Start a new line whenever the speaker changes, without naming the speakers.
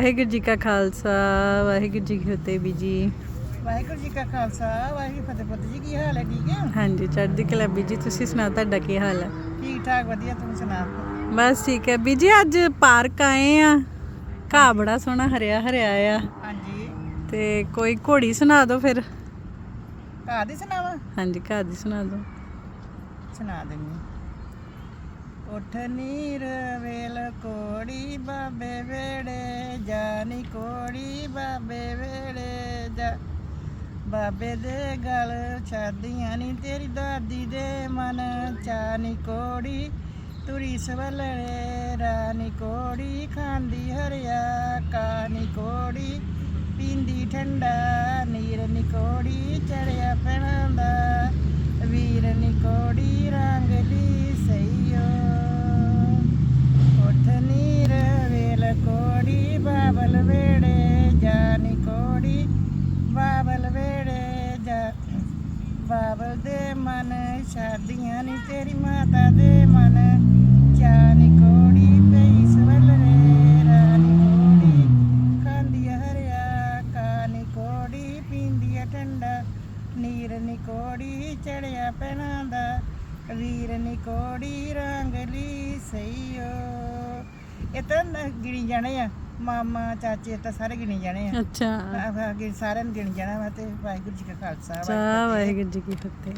ਵਾਹਿਗੁਰੂ ਜੀ ਕਾ ਖਾਲਸਾ ਵਾਹਿਗੁਰੂ ਜੀ ਕੀ ਫਤਿਹ ਵੀ ਜੀ।
ਵਾਹਿਗੁਰੂ ਜੀ ਕਾ ਖਾਲਸਾ ਵਾਹਿਗੁਰੂ ਫਤਿਹ ਪੁੱਤ ਜੀ ਕੀ ਹਾਲ ਹੈ ਠੀਕ ਹੈ?
ਹਾਂਜੀ ਚੜ੍ਹਦੀ ਕਲਾ ਵੀ ਜੀ ਤੁਸੀਂ ਸੁਣਾਓ ਤੁਹਾਡਾ ਕੀ ਹਾਲ ਹੈ?
ਠੀਕ ਠਾਕ ਵਧੀਆ ਤੂੰ ਸੁਣਾ?
ਬਸ ਠੀਕ ਹੈ ਵੀ ਜੀ ਅੱਜ ਪਾਰਕ ਆਏ ਆ। ਘਾਹ ਬੜਾ ਸੋਹਣਾ ਹਰਿਆ ਹਰਿਆ ਆ।
ਹਾਂਜੀ।
ਤੇ ਕੋਈ ਘੋੜੀ ਸੁਣਾ ਦਿਓ ਫਿਰ।
ਘਰ ਦੀ ਸੁਣਾਵਾ?
ਹਾਂਜੀ ਘਾਹ ਦੀ ਸੁਣਾ ਦਿਓ।
ਸੁਣਾ ਦਿੰਨੀ ਉਠ ਨੀਰ ਵੇਲ ਕੋੜੀ ਬਾਬੇ ਜਾਨੀ ਕੋੜੀ ਬਾਬੇ ਵੇੜੇ ਜਾ। ਬਾਬੇ ਦੇ ਗਲ ਛਾਦੀਆਂ ਨਹੀਂ ਤੇਰੀ ਦਾਦੀ ਦੇ ਮਨ। ਚਾਨੀ ਕੋੜੀ ਤੁਰੀ ਸਵਲੜੇ ਰਾਨੀ ਕੋੜੀ ਖਾਂਦੀ ਹਰਿਆ। ਕਾਨੀ ਕੋੜੀ ਪੀਂਦੀ ਠੰਡਾ ਨੀਰ। ਕੋੜੀ ਬਾਬਲ ਵੇੜੇ ਜਾ ਨਿਕੋੜੀ ਬਾਬਲ ਵੇੜੇ ਜਾ, ਬਾਬਲ ਦੇ ਮਨ ਸ਼ਾਦੀਆਂ ਨੀ ਤੇਰੀ ਮਾਤਾ ਦੇ ਮਨ। ਚਾਨੀ ਕੋੜੀ ਪਈ ਸਵਲਰੇ, ਰਾਨੀ ਕੋੜੀ ਖਾਂਦੀ ਹਰਿਆ, ਕਾਨੀ ਕੋੜੀ ਪੀਂਦੀ ਆ ਠੰਡਾ। ਨੀਰ ਨੀ ਨਿਕੋੜੀ ਚੜਿਆ ਪੈਣਾ ਦਾ, ਵੀਰ ਨੀ ਨਿਕੋੜੀ ਰੰਗਲੀ ਸਈਓ। ਇਹ ਤਾਂ ਨਾ ਗਿਣੀ ਜਾਣੇ ਆ। ਮਾਮਾ ਚਾਚੇ ਤਾਂ ਸਾਰੇ ਗਿਣੀ ਜਾਣੇ ਆ।
ਅੱਛਾ।
ਗਿਣ- ਸਾਰਿਆਂ ਨੂੰ ਗਿਣ ਜਾਣਾ ਵਾ ਤੇ ਵਾਹਿਗੁਰੂ ਜੀ ਕਾ ਖਾਲਸਾ
ਵਾਹਿਗੁਰੂ ਜੀ ਕੀ ਫਤਿਹ।